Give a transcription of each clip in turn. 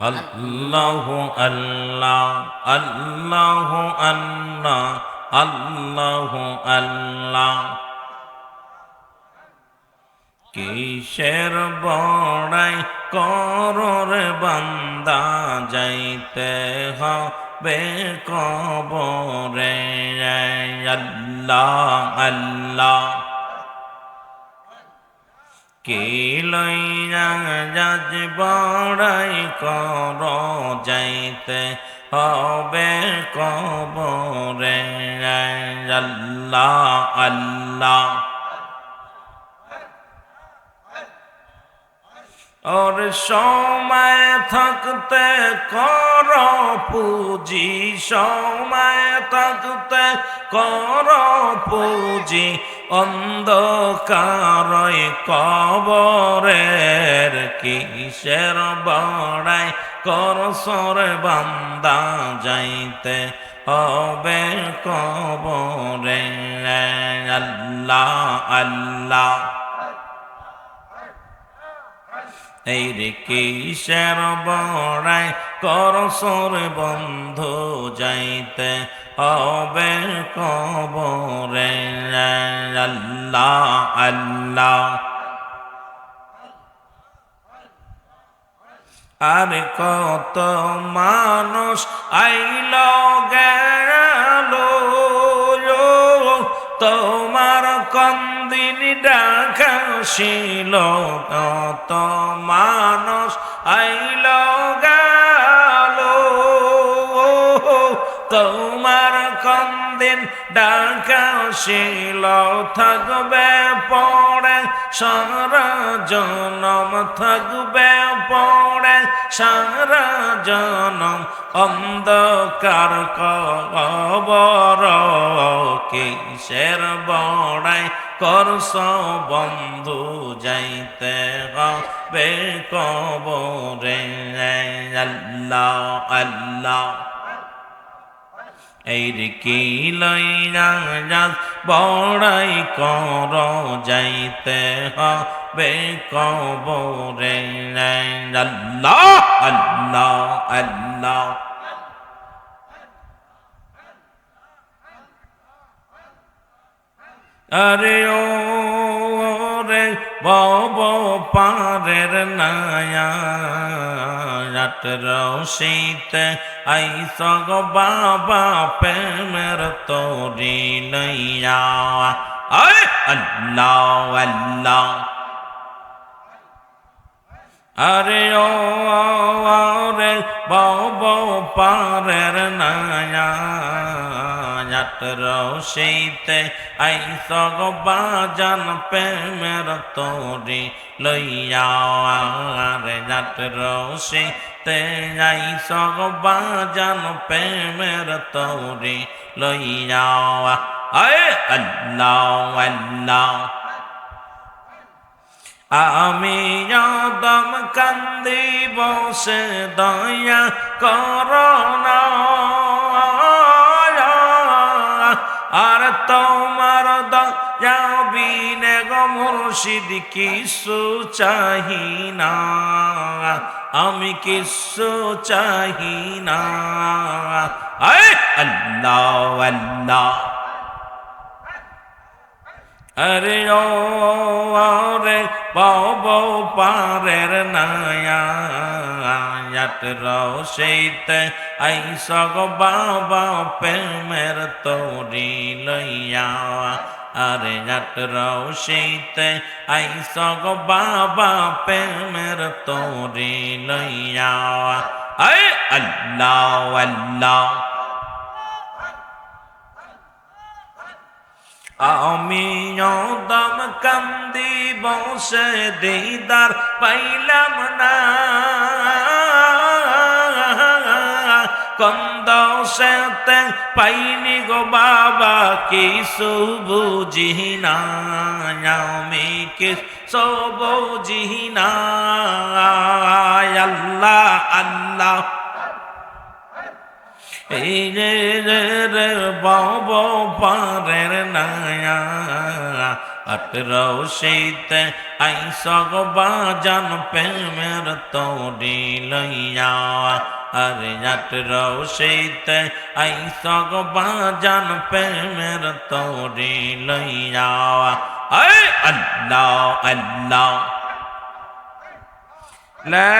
আল্লাহ আল্লাহ আল্লাহ আল্লাহ আল্লাহ আল্লাহ কিসের বড়াই করর বান্দা যাইতে হবে কবরে? আল্লাহ আল্লাহ। কে লইয়া যাজ বড়াই কর যাইতে হবে কবরে? আল্লাহ আল্লাহ। ওর সময় থাকতে কর পুঁজি সময় থাকতে কর পুঁজি অন্ধকার কবরের কিসের বড়াই কর সর বান্দা যাইতে হবে কবরে আল্লাহ আল্লাহ এই রে কিসের বড়াই বন্ধু যাইতে হবে কবরে? আল্লাহ আল্লাহ। আর কত মানুষ আইল গেল ডাকাশিল কত মানুষ আইল গেল। তোমার কন্দিন ডাকাশিল থাকবে পড়ে, সারা জনম থাকবে পড়ে, সারা জনম অন্ধকার কবর কিসের বড়াই করস বন্ধু যাইতে হবে কবরে? আল্লাহ আল্লাহ। এই কি লইয়া যাস বড়াই কর যাইতে হবে কবরে? আল্লাহ আল্লাহ আল্লাহ। আরে ও রে বব, পারের নায়া। রশীতে আইস গো বাবা প্রেমের তোরি আয় আল্লাহ আল্লাহ। আরে ও রে বব পারের নায়া। রশীতে আইস গো বাজান প্রেমের তোরি লইয়া। রে জাত রশীতে আইস গো বাজান প্রেমের তোরি লইয়া। আয় আল্লাহ আল্লাহ। আমি দম কান্দি বসে দয়া করোনা আর তোমার দয়া বিনে গো মুর্শিদ, কিছু চাহি আমি কিছু চাহি না। আল্লাহ আল্লাহ। আরে ও রে বব পারের নায়া রশীতে আইস গো বাবা প্রেমের তোরি লইয়া। আরে জাত রশীতে আইস গো বাবা প্রেমের তোরি লইয়া। আয় আল্লাহ আল্লাহ। আমি দম কান্দি বসে দিদার পাইলাম না। কন্দ সেতে পাইনি গো বাবা, কিছু বুঝি না। আমি কিছু বুঝি না। আল্লাহ আল্লাহ। পীরের বাব পারের নায়া আটরাও সেইতে আইসগ বাজান প্রেমের তৌরি লইয়া আরে আটরাও সেইতে আইসগ বাজান প্রেমের তৌরি লইয়া আরে আল্লাহ আল্লাহ লা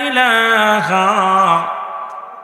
ইলাহা